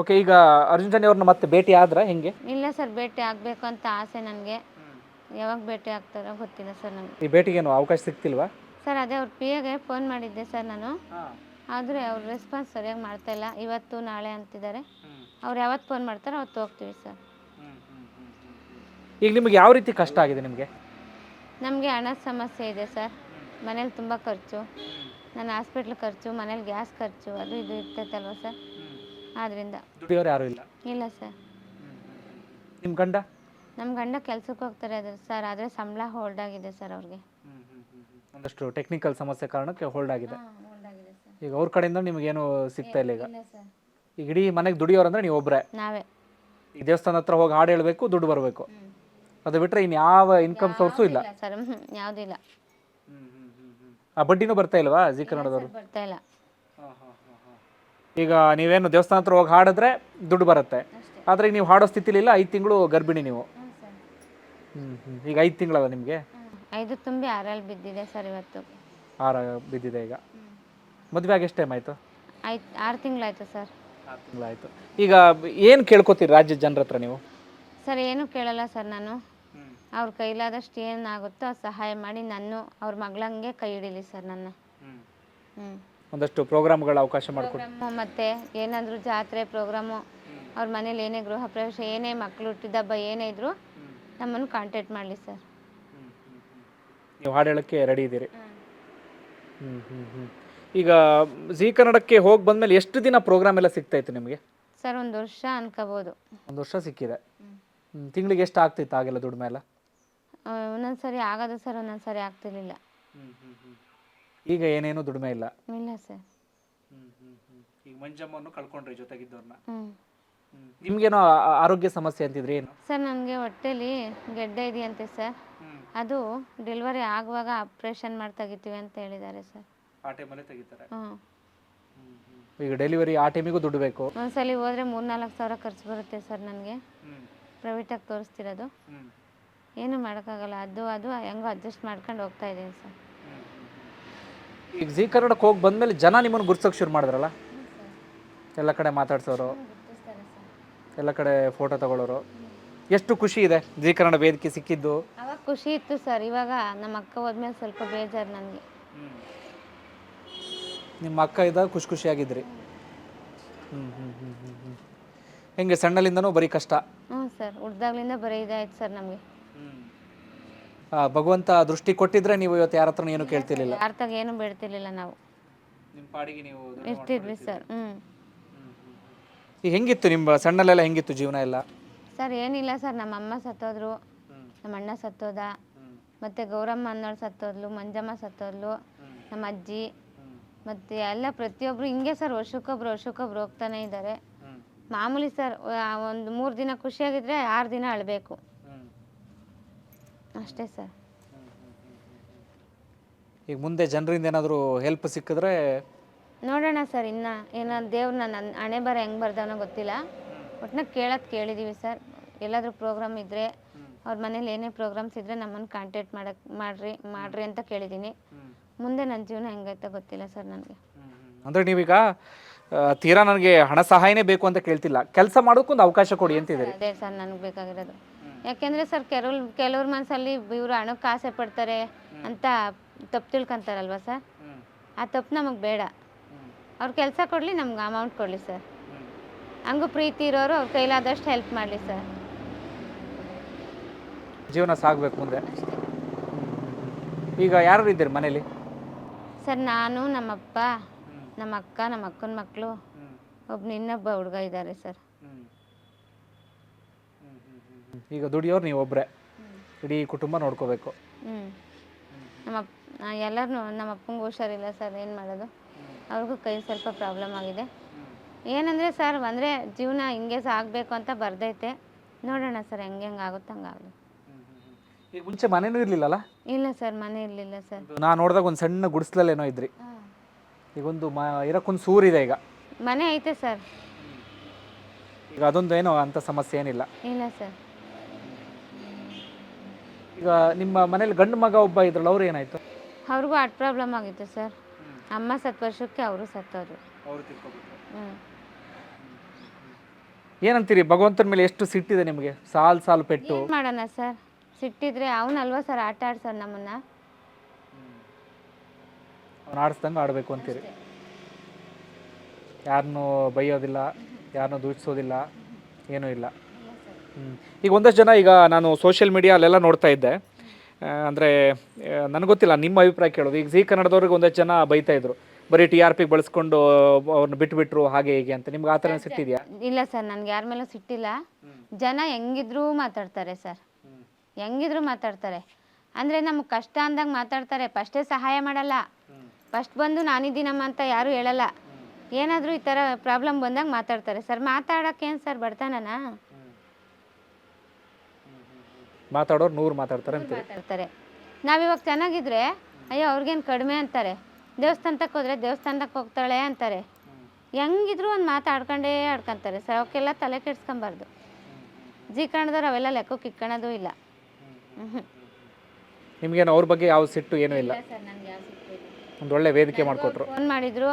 ಓಕೆ ಈಗ ಅರ್ಜುನ್ ಜನಿ ಅವ್ರನ್ನ ಮತ್ತೆ ಭೇಟಿ ಆದ್ರ ಹೆಂಗೆ?
ಇಲ್ಲ ಸರ್ ಭೇಟಿ ಆಗಬೇಕು ಅಂತ ಆಸೆ ನನಗೆ. ಯಾವಾಗ ಭೇಟಿ ಆಗ್ತಾರೋ ಗೊತ್ತಿಲ್ಲ ಸರ್ ನನಗೆ.
ಈ ಭೇಟಿಗೇನು ಅವಕಾಶ ಸಿಗ್ತಿಲ್ವಾ?
ಸರ್ ಅದೇ ಅವ್ರ ಪಿ ಎಗೆ ಫೋನ್ ಮಾಡಿದ್ದೆ ಸರ್ ನಾನು. ಆದರೆ ಅವ್ರ ರೆಸ್ಪಾನ್ಸ್ ಸರಿಯಾಗಿ ಮಾಡ್ತಾ ಇಲ್ಲ. ಇವತ್ತು ನಾಳೆ ಅಂತಿದ್ದಾರೆ. ಅವ್ರು ಯಾವತ್ತು ಫೋನ್ ಮಾಡ್ತಾರೋ ಅವತ್ತು ಹೋಗ್ತೀವಿ ಸರ್.
ಈಗ ನಿಮಗೆ ಯಾವ ರೀತಿ ಕಷ್ಟ ಆಗಿದೆ ನಿಮಗೆ?
ನಮಗೆ ಹಣದ ಸಮಸ್ಯೆ ಇದೆ ಸರ್. ಮನೇಲಿ ತುಂಬ ಖರ್ಚು. ನನ್ನ ಹಾಸ್ಪಿಟ್ಲ್ ಖರ್ಚು ಮನೇಲಿ ಗ್ಯಾಸ್ ಖರ್ಚು ಅದು ಇದು ಇರ್ತೈತಲ್ವ ಸರ್? ಆದ್ದರಿಂದ
ದುಡಿಯೋರು ಯಾರು ಇಲ್ಲ?
ಇಲ್ಲ ಸರ್.
ನಿಮ್ಮ ಗಂಡ?
ನಮ್ಮ ಗಂಡ ಕೆಲ್ಸಕ್ಕೆ ಹೋಗ್ತಾರೆ ಅದು ಸರ್ ಆದರೆ ಸಂಬಳ ಹೋಲ್ಡ್ ಆಗಿದೆ ಸರ್ ಅವ್ರಿಗೆ.
ಒಂದಷ್ಟು ಟೆಕ್ನಿಕಲ್ ಸಮಸ್ಯೆ ಕಾರಣಕ್ಕೆ ಹೋಲ್ಡ್ ಆಗಿದೆ.
ಹೋಲ್ಡ್ ಆಗಿದೆ ಸರ್.
ಈಗ ಅವ್ರ ಕಡೆಯಿಂದ ನಿಮಗೇನು ಸಿಗ್ತಾ ಇಲ್ಲ ಈಗ?
ಇಲ್ಲ ಸರ್.
ಈಗ ಇಡೀ ಮನೆಗೆ ದುಡಿಯೋರು ಅಂದ್ರೆ ನೀವು ಒಬ್ಬರೇ
ನಾವೇ.
ಈ ದೇವಸ್ಥಾನ ಹತ್ರ ಹೋಗಿ ಹಾಡು ಹೇಳಬೇಕು ದುಡ್ಡು ಬರಬೇಕು. ಅದು ಬಿಟ್ರೆ ಇನ್ ಯಾವ ಇನ್ಕಮ್ ಸೋರ್ಸು ಇಲ್ಲ.
ಇಲ್ಲ ಸರ್ ಹ್ಞೂ ಯಾವುದೂ ಇಲ್ಲ.
ಆ ಬಡ್ಡಿನೂ ಬರ್ತಾ ಇಲ್ವಾ ಜಿ ಕನ್ನಡದವರು?
ಬರ್ತಾ ಇಲ್ಲ.
ಈಗ ನೀವೇನು ದೇವಸ್ಥಾನ ಹತ್ರ ಹೋಗಿ ಹಾಡಿದ್ರೆ ದುಡ್ಡು ಬರುತ್ತೆ. ಆದರೆ ಈಗ ನೀವು ಹಾಡೋ ಸ್ಥಿತಿಲಿಲ್ಲ ಐದು ತಿಂಗಳು ಗರ್ಭಿಣಿ ನೀವು. ಹ್ಮ್, ಹ್ಮ್. ಈಗ ಐದು ತಿಂಗಳಲ್ಲ ನಿಮಗೆ?
ಐದು ತುಂಬಿ ಆರಲ್ಲಿ ಬಿದ್ದಿದೆ ಸರ್ ಇವತ್ತು.
ಆರ ಬಿದ್ದಿದೆ ಈಗ. ಮದುವೆ ಆಗಿ ಎಷ್ಟು ಟೈಮ್ ಆಯಿತು?
ಆಯ್ತು ಆರು ತಿಂಗಳಾಯ್ತು ಸರ್
ಆರು ತಿಂಗಳಾಯಿತು. ಈಗ ಏನು ಕೇಳ್ಕೊತೀರಿ ರಾಜ್ಯದ ಜನರ ಹತ್ರ ನೀವು?
ಸರ್ ಏನು ಕೇಳಲ್ಲ ಸರ್ ನಾನು. ಅವ್ರ ಕೈಲಾದಷ್ಟು ಏನಾಗುತ್ತೋ ಸಹಾಯ ಮಾಡಿ ನಾನು ಅವ್ರ ಮಗಳಂಗೆ ಕೈ ಹಿಡೀಲಿ ಸರ್ ನನ್ನ. ಹ್ಞೂ
ಒಂದಷ್ಟು ಪ್ರೋಗ್ರಾಮ್ಗಳ ಅವಕಾಶ ಮಾಡಿಕೊಡಿ.
ಮತ್ತೆ ಮತ್ತು ಏನಾದರೂ ಜಾತ್ರೆ ಪ್ರೋಗ್ರಾಮು ಅವ್ರ ಮನೇಲಿ ಏನೇ ಗೃಹ ಪ್ರವೇಶ ಏನೇ ಮಕ್ಕಳು ಹುಟ್ಟಿದ ಹಬ್ಬ ಏನೇ ಇದ್ದರೂ ನಮ್ಮನ್ನು ಕಾಂಟ್ಯಾಕ್ಟ್ ಮಾಡಲಿ ಸರ್.
ನೀವು ಹಾಡೇಳಕ್ಕೆ ಹೇಳೋಕ್ಕೆ ರೆಡಿ ಇದ್ದೀರಿ. ಹ್ಮ್, ಹ್ಮ್, ಹ್ಮ್. ಈಗ ಜಿ ಕನ್ನಡಕ್ಕೆ ಹೋಗಿ ಬಂದ್ಮೇಲೆ ಎಷ್ಟು ದಿನ ಪ್ರೋಗ್ರಾಮ್ ಎಲ್ಲ ಸಿಗ್ತಾಯಿತ್ತು ನಿಮಗೆ?
ಸರ್ ಒಂದು ವರ್ಷ ಅನ್ಕೋಬೋದು.
ಒಂದು ವರ್ಷ ಸಿಕ್ಕಿದೆ. ತಿಂಗಳಿಗೆ ಎಷ್ಟು ಆಗ್ತಿತ್ತು ಆಗೆಲ್ಲ ದುಡ್ಡು ಮೇಲೆ?
ಒಂದೊಂದು ಸರಿ ಆಗೋದು ಸರ್ ಒಂದೊಂದು ಸರಿ ಆಗ್ತಿರ್ಲಿಲ್ಲ
ಈಗ ಏನೇನು ದುಡಿಮೆ ಇಲ್ಲ.
ಇಲ್ಲ ಸರ್.
ಈಗ ಮಂಜಮ್ಮನ್ನು ಕಳ್ಕೊಂಡ್ರಿ ಜೊತೆಗಿದ್ದವ್ರನ್ನ. ನಿಮ್ಗೇನೋ ಆ- ಆರೋಗ್ಯ ಸಮಸ್ಯೆ ಅಂತಿದ್ರಿ ಏನು?
ಸರ್ ನನಗೆ ಹೊಟ್ಟೆಲಿ ಗೆಡ್ಡೆ ಇದೆಯಂತೆ ಸರ್. ಅದು ಡೆಲಿವರಿ ಆಗುವಾಗ ಆಪ್ರೇಷನ್ ಮಾಡಿ ತೆಗಿತೀವಿ ಅಂತ ಹೇಳಿದ್ದಾರೆ ಸರ್.
ಆ ಟೈಮಲ್ಲೇ ತೆಗಿತಾರೆ?
ಹ್ಞೂ
ಈಗ ಡೆಲಿವರಿ ಆ ಟೈಮಿಗೂ ದುಡ್ಡು ಬೇಕು
ಒಂದ್ಸಲಿ ಹೋದ್ರೆ ಮೂರ್ನಾಲ್ಕು ಸಾವಿರ ಖರ್ಚು ಬರುತ್ತೆ ಸರ್ ನನಗೆ. ಪ್ರೈವೇಟಾಗಿ ತೋರಿಸ್ತಿರೋದು. ಏನು ಮಾಡೋಕ್ಕಾಗಲ್ಲ. ಅದು ಅದು ಹೆಂಗೋ ಅಡ್ಜಸ್ಟ್ ಮಾಡ್ಕೊಂಡು ಹೋಗ್ತಾ ಇದ್ದೀನಿ ಸರ್.
ಈಗ ಜಿ ಕನ್ನಡಕ್ಕೆ ಹೋಗಿ ಬಂದಮೇಲೆ ಜನ ನಿಮ್ಮನ್ನು ಗುರ್ಸೋಕೆ ಶುರು ಮಾಡಿದ್ರಲ್ಲ? ಎಲ್ಲ ಕಡೆ ಮಾತಾಡ್ಸೋರು ಎಲ್ಲ ಕಡೆ ಫೋಟೋ ತಗೊಳ್ಳೋರು. ಎಷ್ಟು ಖುಷಿ ಇದೆ ಜಿ ಕನ್ನಡ ವೇದಿಕೆ ಸಿಕ್ಕಿದ್ದು?
ಅವಾಗ ಖುಷಿ ಇತ್ತು ಸರ್. ಇವಾಗ ನಮ್ಮ ಅಕ್ಕ ಹೋದ್ಮೇಲೆ ಸ್ವಲ್ಪ ಬೇಜಾರು ನನಗೆ.
ನಿಮ್ಮ ಅಕ್ಕ ಇದ್ದಾಗ ಖುಷಿ ಖುಷಿಯಾಗಿದ್ರಿ. ಹ್ಞೂ ಹ್ಞೂ ಹ್ಞೂ ಹ್ಞೂ ಹ್ಞೂ ಹೆಂಗೆ ಸಣ್ಣಲಿಂದನೂ ಬರೀ ಕಷ್ಟ?
ಹ್ಞೂ ಸರ್. ಹುಡ್ದಾಗ್ಲಿಂದ ಬರೀ ಇದಾಯ್ತು ಸರ್ ನಮಗೆ.
ಭಗವಂತ ದೃಷ್ಟಿ ಕೊಟ್ಟಿದ್ರೆ ನೀವು ಇವತ್ತು ಯಾರ ಹತ್ರ ಏನು ಕೇಳ್ತಿರ್ಲಿಲ್ಲ.
ಯಾರ ತಾಗ ಏನು ಬೇಡ್ತಿರ್ಲಿಲ್ಲ ನಾವು.
ನಿಮ್ಮ ಪಾಡಿಗೆ ನೀವು
ಇರ್ತಿದ್ವಿ ಸರ್ ಹ್ಞೂ
ಈಗ ಹೆಂಗಿತ್ತು ನಿಮ್ಮ ಸಣ್ಣಲ್ಲೆಲ್ಲ ಹೆಂಗಿತ್ತು ಜೀವನ ಎಲ್ಲ?
ಸರ್ ಏನಿಲ್ಲ ಸರ್ ನಮ್ಮ ಅಮ್ಮ ಸತ್ತೋದ್ರು ನಮ್ಮ ಅಣ್ಣ ಸತ್ತೋದ ಮತ್ತೆ ಗೌರಮ್ಮ ಅನ್ನೋಳು ಸತ್ತೋದ್ಲು ಮಂಜಮ್ಮ ಸತ್ತೋದ್ಲು ನಮ್ಮ ಅಜ್ಜಿ ಮತ್ತೆ ಎಲ್ಲ ಪ್ರತಿಯೊಬ್ಬರು ಹಿಂಗೆ ಸರ್ ವರ್ಷಕ್ಕೊಬ್ರು ವರ್ಷಕ್ಕೊಬ್ರು ಹೋಗ್ತಾನೆ ಇದ್ದಾರೆ. ಮಾಮೂಲಿ ಸರ್ ಒಂದು ಮೂರು ದಿನ ಖುಷಿಯಾಗಿದ್ರೆ ಆರು ದಿನ ಅಳಬೇಕು. ಅಷ್ಟೇ ಸರ್.
ಈಗ ಮುಂದೆ ಜನರಿಂದ ಏನಾದರೂ ಹೆಲ್ಪ್ ಸಿಕ್ಕಿದ್ರೆ?
ನೋಡೋಣ ಸರ್ ಇನ್ನ ಏನ ದೇವ್ರು ನನ್ನ ಹಣೆ ಬರ ಹೆಂಗೆ ಬರ್ದವನೋ ಗೊತ್ತಿಲ್ಲ. ಒಟ್ನಾಗ ಕೇಳೋದು ಕೇಳಿದ್ದೀವಿ ಸರ್. ಎಲ್ಲಾದರೂ ಪ್ರೋಗ್ರಾಮ್ ಇದ್ದರೆ ಅವ್ರ ಮನೇಲಿ ಏನೇ ಪ್ರೋಗ್ರಾಮ್ಸ್ ಇದ್ದರೆ ನಮ್ಮನ್ನು ಕಾಂಟ್ಯಾಕ್ಟ್ ಮಾಡಕ್ ಮಾಡ್ರಿ ಮಾಡ್ರಿ ಅಂತ ಕೇಳಿದ್ದೀನಿ ಮುಂದೆ ನನ್ನ ಜೀವನ ಹೆಂಗೈತೆ ಗೊತ್ತಿಲ್ಲ ಸರ್ ನನಗೆ.
ಅಂದರೆ ನೀವೀಗ ಆ, ತೀರಾ ನನಗೆ ಹಣ ಸಹಾಯನೇ ಬೇಕು ಅಂತ ಕೇಳ್ತಿಲ್ಲ. ಕೆಲಸ ಮಾಡೋಕ್ಕೊಂದು ಅವಕಾಶ ಕೊಡಿ ಅಂತಿದ್ದೀರಿ.
ಅದೇ ಸರ್ ನನಗೆ ಬೇಕಾಗಿರೋದು. ಯಾಕೆಂದರೆ ಸರ್ ಕೆಲವ್ ಕೆಲವ್ರ ಮನಸ್ಸಲ್ಲಿ ಇವರು ಹಣಕ್ಕೆ ಆಸೆ ಪಡ್ತಾರೆ ಅಂತ ತಪ್ಪು ತಿಳ್ಕೊಂತಾರಲ್ವ ಸರ್? ಆ ತಪ್ಪು ನಮಗೆ ಬೇಡ. ಅವ್ರ ಕೆಲಸ ಕೊಡಲಿ ನಮ್ಗೆ ಅಮೌಂಟ್ ಕೊಡಲಿ ಸರ್. ಹಂಗೂ ಪ್ರೀತಿ ಇರೋರು ಅವ್ರ ಕೈಲಾದಷ್ಟು ಹೆಲ್ಪ್ ಮಾಡಲಿ ಸರ್.
ಜೀವನ ಸಾಗಬೇಕು ಮುಂದೆ. ಈಗ ಯಾರು ಇದ್ದೀರಿ ಮನೇಲಿ?
ಸರ್ ನಾನು ನಮ್ಮಪ್ಪ ನಮ್ಮ ಅಕ್ಕ ನಮ್ಮ ಅಕ್ಕನ ಮಕ್ಕಳು ಒಬ್ಬ ಇನ್ನೊಬ್ಬ ಹುಡುಗ ಇದ್ದಾರೆ ಸರ್.
ಈಗ ದುಡಿಯೋರು ನೀವು ಒಬ್ಬರೇ ಇಡೀ ಕುಟುಂಬ ನೋಡ್ಕೋಬೇಕು.
ಹ್ಞೂ ನಮ್ಮ ಎಲ್ಲರೂ ನಮ್ಮ ಅಪ್ಪಂಗೆ ಹುಷಾರಿಲ್ಲ ಸರ್ ಏನು ಮಾಡೋದು? ಅವ್ರಿಗೂ ಕೈ ಸ್ವಲ್ಪ ಪ್ರಾಬ್ಲಮ್ ಆಗಿದೆ. ಏನಂದರೆ ಸರ್ ಅಂದರೆ ಜೀವನ ಹಿಂಗೆ ಸಾಗಬೇಕು ಅಂತ ಬರ್ದೈತೆ. ನೋಡೋಣ ಸರ್ ಹೆಂಗೆ ಹೆಂಗೆ ಆಗುತ್ತೆ ಹಂಗಾಗಲಿ
ಈಗ ಮುಂಚೆ ಮನೇನೂ ಇರಲಿಲ್ಲಲ್ಲ?
ಇಲ್ಲ ಸರ್ ಮನೆ ಇರಲಿಲ್ಲ ಸರ್.
ನಾ ನೋಡಿದಾಗ ಒಂದು ಸಣ್ಣ ಗುಡಿಸ್ಲಲ್ಲೇನೋ ಇದ್ರಿ. ಈಗ ಒಂದು ಮ ಇರೋಕ್ಕೊಂದು ಸೂರಿದೆ ಈಗ.
ಮನೆ ಐತೆ ಸರ್.
ಈಗ ಅದೊಂದು ಏನೋ ಅಂಥ ಸಮಸ್ಯೆ ಏನಿಲ್ಲ.
ಇಲ್ಲ ಸರ್.
ಈಗ ನಿಮ್ಮ ಮನೇಲಿ ಗಂಡು ಮಗ ಒಬ್ಬ ಇದ್ರಲ್ಲ ಅವ್ರು ಏನಾಯ್ತು?
ಅವ್ರಿಗೂ ಹಾರ್ಟ್ ಪ್ರಾಬ್ಲಮ್ ಆಗಿತ್ತು ಸರ್. ಅಮ್ಮ ಸತ್ತು ವರ್ಷಕ್ಕೆ ಅವರು ಸತ್ತೋದ್ರು
ಅವರು
ಹ್ಞೂ
ಏನಂತೀರಿ ಭಗವಂತನ ಮೇಲೆ ಎಷ್ಟು ಸಿಟ್ಟಿದೆ ನಿಮಗೆ? ಸಾಲ್ ಸಾಲು ಪೆಟ್ಟು?
ಏನು ಮಾಡೋಣ ಸರ್? ಸಿಟ್ಟಿದ್ರೆ ಅವನಲ್ವಾ ಸರ್ ಆಟ ಆಡ್ಸೋದು ನಮ್ಮನ್ನ?
ಅವ್ನು ಆಡಿಸ್ದಂಗೆ ಆಡಬೇಕು ಅಂತೀರಿ. ಯಾರನ್ನೂ ಬೈಯೋದಿಲ್ಲ ಯಾರನ್ನೂ ದೂಷಿಸೋದಿಲ್ಲ ಏನೂ ಇಲ್ಲ. ಈಗ ಒಂದಷ್ಟು ಜನ ಈಗ ನಾನು ಸೋಷಿಯಲ್ ಮೀಡಿಯಾ ಅಲ್ಲೆಲ್ಲ ನೋಡ್ತಾ ಇದ್ದೆ. ಅಂದರೆ ನನಗೆ ಗೊತ್ತಿಲ್ಲ ನಿಮ್ಮ ಅಭಿಪ್ರಾಯ ಕೇಳೋದು. ಈಗ ಜಿ ಕನ್ನಡದವ್ರಿಗೆ ಒಂದಷ್ಟು ಜನ ಬೈತಾ ಇದ್ರು. ಬರೀ ಟಿ ಆರ್ ಪಿಗೆ ಬಳಸ್ಕೊಂಡು ಅವ್ರನ್ನ ಬಿಟ್ಬಿಟ್ರು ಹಾಗೆ ಹೀಗೆ ಅಂತ. ನಿಮ್ಗೆ ಆ ಥರ ಸಿಟ್ಟಿದೆಯಾ
ಇಲ್ಲ ಸರ್ ನನಗೆ ಯಾರ ಮೇಲೂ ಸಿಟ್ಟಿಲ್ಲ. ಜನ ಹೆಂಗಿದ್ರೂ ಮಾತಾಡ್ತಾರೆ ಸರ್. ಹೆಂಗಿದ್ರು ಮಾತಾಡ್ತಾರೆ. ಅಂದರೆ ನಮಗೆ ಕಷ್ಟ ಅಂದಾಗ ಮಾತಾಡ್ತಾರೆ. ಫಸ್ಟೇ ಸಹಾಯ ಮಾಡಲ್ಲ. ಫಸ್ಟ್ ಬಂದು ನಾನಿದ್ದೀನಮ್ಮ ಅಂತ ಯಾರೂ ಹೇಳಲ್ಲ. ಏನಾದರೂ ಈ ಥರ ಪ್ರಾಬ್ಲಮ್ ಬಂದಾಗ ಮಾತಾಡ್ತಾರೆ. ಸರ್ ಮಾತಾಡೋಕ್ಕೇನು ಸರ್ ಬರ್ತಾನಾ
ಮಾತಾಡೋರು ನೂರು ಮಾತಾಡ್ತಾರೆ ಅಂತೀರಿ.
ನಾವಿವಾಗ ಚೆನ್ನಾಗಿದ್ರೆ ಅಯ್ಯೋ ಅವ್ರಿಗೇನು ಕಡಿಮೆ ಅಂತಾರೆ. ದೇವಸ್ಥಾನಕ್ಕೆ ಹೋದ್ರೆ ದೇವಸ್ಥಾನಕ್ಕೆ ಹೋಗ್ತಾಳೆ ಅಂತಾರೆ. ಹೆಂಗಿದ್ರು ಒಂದು ಮಾತಾಡ್ಕೊಂಡೇ ಆಡ್ಕೊಂತಾರೆ. ಸರ್ ಅವಕ್ಕೆಲ್ಲ ತಲೆ ಕೆಡ್ಸ್ಕೊಬಾರ್ದು. ಜಿ ಕನ್ನಡದವ್ರು ಅವೆಲ್ಲ ಲೆಕ್ಕಕ್ಕೆ ಇಕ್ಕೊಳ್ಳೋದು ಇಲ್ಲ. ಹ್ಞೂ
ನಿಮ್ಗೇನು ಅವ್ರ ಬಗ್ಗೆ ಯಾವ ಸಿಟ್ಟು ಏನೂ ಇಲ್ಲ.
ಸರ್ ನನಗೆ ಯಾವ ಸಿಕ್ಕು ಇಲ್ಲ.
ಒಂದು ಒಳ್ಳೆ ವೇದಿಕೆ ಮಾಡಿಕೊಟ್ರು.
ಫೋನ್ ಮಾಡಿದ್ರು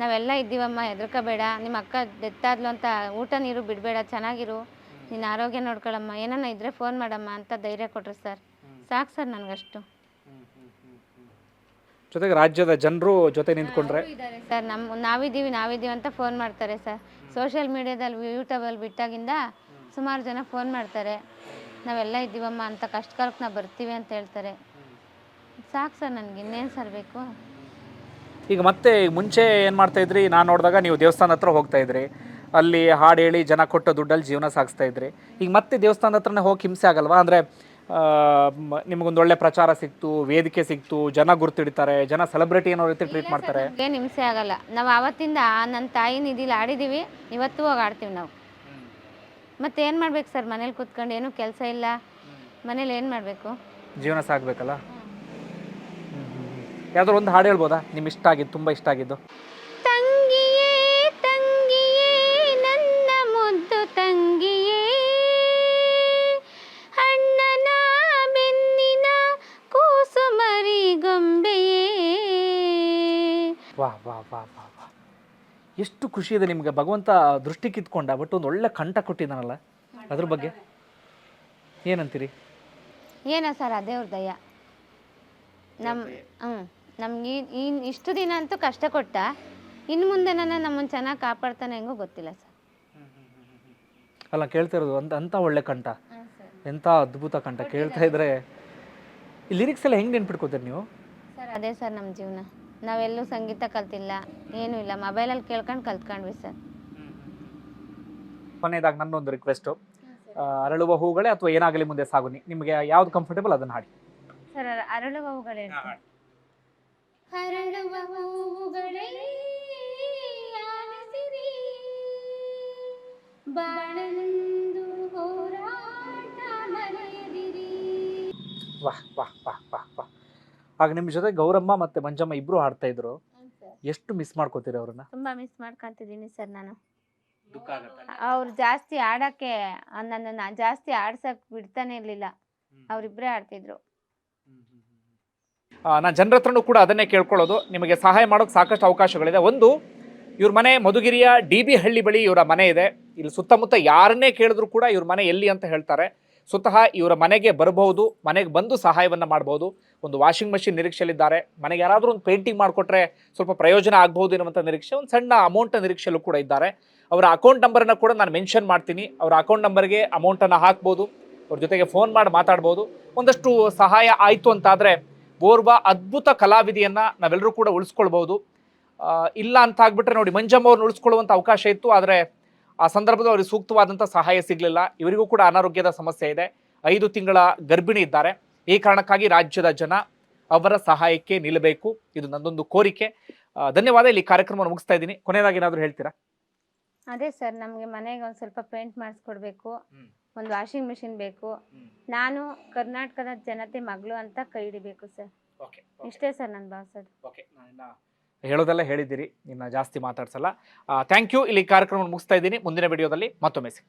ನಾವೆಲ್ಲ ಇದ್ದೀವಮ್ಮ ಹೆದರ್ಕೋಬೇಡ. ನಿಮ್ಮ ಅಕ್ಕ ಡೆತ್ ಆದ್ಲು ಅಂತ ಊಟ ನೀರು ಬಿಡಬೇಡ ಚೆನ್ನಾಗಿರು. ನಿನ್ನ ಆರೋಗ್ಯ ನೋಡ್ಕೊಳಮ್ಮ. ಏನಾನ ಇದ್ರೆ ಫೋನ್ ಮಾಡಮ್ಮ ಅಂತ ಧೈರ್ಯ ಕೊಟ್ರು ಸರ್ ಸಾಕು ಸರ್ ನನಗಷ್ಟು.
ಜೊತೆಗೆ ರಾಜ್ಯದ ಜನರು ಜೊತೆ ನಿಂತ್ಕೊಂಡ್ರೆ?
ಸರ್ ನಮ್ ನಾವಿದ್ದೀವಿ ನಾವಿದ್ದೀವಿ ಅಂತ ಫೋನ್ ಮಾಡ್ತಾರೆ ಸರ್ ಸೋಷಿಯಲ್ ಯೂಟ್ಯೂಬ್ ಯೂಟ್ಯೂಬಲ್ಲಿ ಬಿಟ್ಟಾಗಿಂದ ಸುಮಾರು ಜನ ಫೋನ್ ಮಾಡ್ತಾರೆ. ನಾವೆಲ್ಲ ಇದ್ದೀವಮ್ಮ ಅಂತ ಕಷ್ಟ ಕಾಲಕ್ಕೆ ನಾವು ಬರ್ತೀವಿ ಅಂತ ಹೇಳ್ತಾರೆ. ಸಾಕು ಸರ್ ನನಗೆ ಇನ್ನೇನು ಸರ್ ಬೇಕು?
ಈಗ ಮತ್ತೆ ಮುಂಚೆ ಏನು ಮಾಡ್ತಾ ಇದ್ರಿ? ನಾನು ನೋಡಿದಾಗ ನೀವು ದೇವಸ್ಥಾನ ಹತ್ರ ಹೋಗ್ತಾ ಇದ್ರಿ. ಅಲ್ಲಿ ಹಾಡು ಹೇಳಿ ಜನ ಕೊಟ್ಟ ದುಡ್ಡಲ್ಲಿ ಜೀವನ ಸಾಗಿಸ್ತಾ ಇದ್ರಿ. ಈಗ ಮತ್ತೆ ದೇವಸ್ಥಾನದ ಹತ್ರನೇ ಹೋಗಿ ಹಿಂಸೆ ಆಗಲ್ವಾ? ಅಂದರೆ ನಿಮಗೊಂದು ಒಳ್ಳೆ ಪ್ರಚಾರ ಸಿಕ್ತು ವೇದಿಕೆ ಸಿಕ್ತು ಜನ ಗುರ್ತಿಡ್ತಾರೆ ಜನ ಸೆಲೆಬ್ರಿಟಿ ಅನ್ನೋ ರೀತಿ ಟ್ರೀಟ್ ಮಾಡ್ತಾರೆ.
ಏನು ಹಿಂಸೆ ಆಗಲ್ಲ. ನಾವು ಆವತ್ತಿಂದ ನನ್ನ ತಾಯಿ ನಿಧಿಲಿ ಆಡಿದ್ದೀವಿ ಇವತ್ತು ಹೋಗಿ ಆಡ್ತೀವಿ ನಾವು. ಮತ್ತೆ ಏನು ಮಾಡ್ಬೇಕು ಸರ್? ಮನೇಲಿ ಕೂತ್ಕೊಂಡು ಏನೂ ಕೆಲಸ ಇಲ್ಲ. ಮನೇಲಿ ಏನು ಮಾಡಬೇಕು?
ಜೀವನ ಸಾಗಬೇಕಲ್ಲ? ಯಾವ್ದಾದ್ರು ಒಂದು ಹಾಡು ಹೇಳ್ಬೋದಾ? ನಿಮ್ಗೆ ಇಷ್ಟ ಆಗಿದ್ದು ತುಂಬ ಇಷ್ಟ ಆಗಿದ್ದು.
ತಂಗಿಯೇ ಅಣ್ಣನ ಬೆನ್ನಿನ ಕೂಸು ಮರಿ ಗೊಂಬೆಯೇ
ವಾಹ್ ವಾ ವಾ ವಾ. ವಾಹ್ ಎಷ್ಟು ಖುಷಿ ಇದೆ ನಿಮಗೆ. ಭಗವಂತ ದೃಷ್ಟಿ ಕಿತ್ಕೊಂಡ ಬಟ್ ಒಂದು ಒಳ್ಳೆ ಕಂಠ ಕೊಟ್ಟಿದ್ದಾನಲ್ಲ ಅದ್ರ ಬಗ್ಗೆ? ಏನಂತೀರಿ?
ಏನ ಸರ್ ಅದೇ ಹೃದಯ ದಯ. ನಮ್ಮ ಹ್ಞೂ ನಮ್ಗೆ ಇಷ್ಟು ದಿನ ಅಂತೂ ಕಷ್ಟ ಕೊಟ್ಟ ಇನ್ನು ಮುಂದೆ ನನ್ನ ನಮ್ಮನ್ನು ಚೆನ್ನಾಗಿ ಕಾಪಾಡ್ತಾನೆ ಹೆಂಗೋ ಗೊತ್ತಿಲ್ಲ ಸರ್.
ಅಲ್ಲ ಕೇಳ್ತಾ ಇರೋದು ಅಂತ ಅಂಥ ಒಳ್ಳೆ ಕಂಠ. ಎಂಥ ಅದ್ಭುತ ಕಂಠ. ಕೇಳ್ತಾ ಇದ್ರೆ ಈ ಲಿರಿಕ್ಸ್ ಎಲ್ಲ ಹೆಂಗೆ ನೆನ್ಪಿಟ್ಕೋತೀರಿ ನೀವು?
ಸರ್ ಅದೇ ಸರ್ ನಮ್ಮ ಜೀವನ. ನಾವೆಲ್ಲೂ ಸಂಗೀತ ಕಲ್ತಿಲ್ಲ ಏನೂ ಇಲ್ಲ. ಮೊಬೈಲಲ್ಲಿ ಕೇಳ್ಕೊಂಡು ಕಲ್ತ್ಕೊಂಡ್ವಿ ಸರ್.
ಕೊನೆಯದಾಗಿ ನನ್ನೊಂದು ರಿಕ್ವೆಸ್ಟು ಅರಳುವ ಹೂಗಳೇ ಅಥವಾ ಏನಾಗಲಿ ಮುಂದೆ ಸಾಗುನಿ. ನಿಮಗೆ ಯಾವ್ದು ಕಂಫರ್ಟೇಬಲ್ ಅದನ್ನ ಹಾಡಿ.
ಸರ್ ಅರಳುವ ಹೂಗಳೇ ಅರಳುವ ಹೂವುಗಳೇ ಬಾಳಂದು ಹೋರಾಟ ಮರೆಯದಿರಿ.
ವಾಹ್ ವಾಹ್ ವಾಹ್ ವಾಹ್ ವಾಹ್. ಆಗ ನಿಮ್ಮ ಜೊತೆ ಗೌರಮ್ಮ ಮತ್ತೆ ಮಂಜಮ್ಮ ಇಬ್ರು ಹಾಡ್ತಾ ಇದ್ರು. ಎಷ್ಟು ಮಿಸ್ ಮಾಡ್ಕೋತೀರಿ ಅವ್ರನ್ನ?
ತುಂಬಾ ಮಿಸ್ ಮಾಡ್ಕೊಂತಿದ್ದೀನಿ ಸರ್ ನಾನು. ಅವ್ರು ಜಾಸ್ತಿ ಆಡಕ್ಕೆ ನನ್ನನ್ನು ಜಾಸ್ತಿ ಆಡ್ಸಕ್ ಬಿಡ್ತಾನೆ ಇರ್ಲಿಲ್ಲ. ಅವ್ರಿಬ್ರೇ ಆಡ್ತಿದ್ರು.
ನಾನು ಜನರ ಹತ್ರನೂ ಕೂಡ ಅದನ್ನೇ ಕೇಳ್ಕೊಳ್ಳೋದು. ನಿಮಗೆ ಸಹಾಯ ಮಾಡೋಕೆ ಸಾಕಷ್ಟು ಅವಕಾಶಗಳಿದೆ. ಒಂದು ಇವ್ರ ಮನೆ ಮಧುಗಿರಿಯ ಡಿ ಬಿ ಹಳ್ಳಿ ಬಳಿ ಇವರ ಮನೆ ಇದೆ. ಇಲ್ಲಿ ಸುತ್ತಮುತ್ತ ಯಾರನ್ನೇ ಕೇಳಿದ್ರು ಕೂಡ ಇವ್ರ ಮನೆ ಎಲ್ಲಿ ಅಂತ ಹೇಳ್ತಾರೆ. ಸ್ವತಃ ಇವರ ಮನೆಗೆ ಬರಬಹುದು, ಮನೆಗೆ ಬಂದು ಸಹಾಯವನ್ನು ಮಾಡಬಹುದು. ಒಂದು ವಾಷಿಂಗ್ ಮಷಿನ್ ನಿರೀಕ್ಷೆಯಲ್ಲಿದ್ದಾರೆ. ಮನೆಗೆ ಯಾರಾದರೂ ಒಂದು ಪೇಂಟಿಂಗ್ ಮಾಡಿಕೊಟ್ರೆ ಸ್ವಲ್ಪ ಪ್ರಯೋಜನ ಆಗ್ಬೋದು ಎನ್ನುವಂಥ ನಿರೀಕ್ಷೆ, ಒಂದು ಸಣ್ಣ ಅಮೌಂಟ್ ನಿರೀಕ್ಷೆಯಲ್ಲೂ ಕೂಡ ಇದ್ದಾರೆ. ಅವರ ಅಕೌಂಟ್ ನಂಬರನ್ನು ಕೂಡ ನಾನು ಮೆನ್ಷನ್ ಮಾಡ್ತೀನಿ. ಅವರ ಅಕೌಂಟ್ ನಂಬರ್ಗೆ ಅಮೌಂಟನ್ನು ಹಾಕ್ಬೋದು ಅವ್ರ ಜೊತೆಗೆ ಫೋನ್ ಮಾಡಿ ಮಾತಾಡ್ಬೋದು ಒಂದಷ್ಟು ಸಹಾಯ ಆಯಿತು ಅಂತಾದರೆ ಓರ್ವ ಅದ್ಭುತ ಕಲಾವಿದೆಯನ್ನು ನಾವೆಲ್ಲರೂ ಕೂಡ ಉಳಿಸ್ಕೊಳ್ಬೋದು ಇಲ್ಲ ಅಂತ ಆಗ್ಬಿಟ್ರೆ ನೋಡಿ, ಮಂಜಮ್ಮ ಅವ್ರನ್ನ ಉಳಿಸ್ಕೊಳ್ಳುವಂಥ ಅವಕಾಶ ಇತ್ತು, ಆದರೆ ಆ ಸಂದರ್ಭದಲ್ಲಿ ಅವರಿಗೆ ಸೂಕ್ತವಾದಂಥ ಸಹಾಯ ಸಿಗಲಿಲ್ಲ. ಇವರಿಗೂ ಕೂಡ ಅನಾರೋಗ್ಯದ ಸಮಸ್ಯೆ ಇದೆ. ಐದು ತಿಂಗಳ ಗರ್ಭಿಣಿ ಇದ್ದಾರೆ. ಈ ಕಾರಣಕ್ಕಾಗಿ ರಾಜ್ಯದ ಜನ ಅವರ ಸಹಾಯಕ್ಕೆ ನಿಲ್ಲಬೇಕು. ಇದು ನನ್ನೊಂದು ಕೋರಿಕೆ. ಧನ್ಯವಾದ. ಇಲ್ಲಿ ಕಾರ್ಯಕ್ರಮವನ್ನು ಮುಗಿಸ್ತಾ ಇದ್ದೀನಿ. ಕೊನೆಯದಾಗಿ ಏನಾದರೂ ಹೇಳ್ತೀರಾ?
ಅದೇ ಸರ್ ನಮಗೆ ಮನೆಗೆ ಒಂದು ಸ್ವಲ್ಪ ಪೇಂಟ್ ಮಾಡಿಸ್ಕೊಡ್ಬೇಕು. ಒಂದು ವಾಷಿಂಗ್ ಮಿಷಿನ್ ಬೇಕು. ನಾನು ಕರ್ನಾಟಕದ ಜನತೆ ಮಗಳು ಅಂತ ಕೈ ಹಿಡಿಬೇಕು ಸರ್. ಇಷ್ಟೇ ಸರ್ ನಾನು ಭಾವಿಸೋದು
ಓಕೆ ಹೇಳೋದೆಲ್ಲ ಹೇಳಿದ್ದೀರಿ, ಇನ್ನು ಜಾಸ್ತಿ ಮಾತಾಡ್ಸಲ್ಲ. ಥ್ಯಾಂಕ್ ಯು ಇಲ್ಲಿ ಕಾರ್ಯಕ್ರಮ ಮುಗಿಸ್ತಾ ಇದ್ದೀನಿ. ಮುಂದಿನ ವಿಡಿಯೋದಲ್ಲಿ ಮತ್ತೊಮ್ಮೆ ಸಿಗ್ತೀನಿ.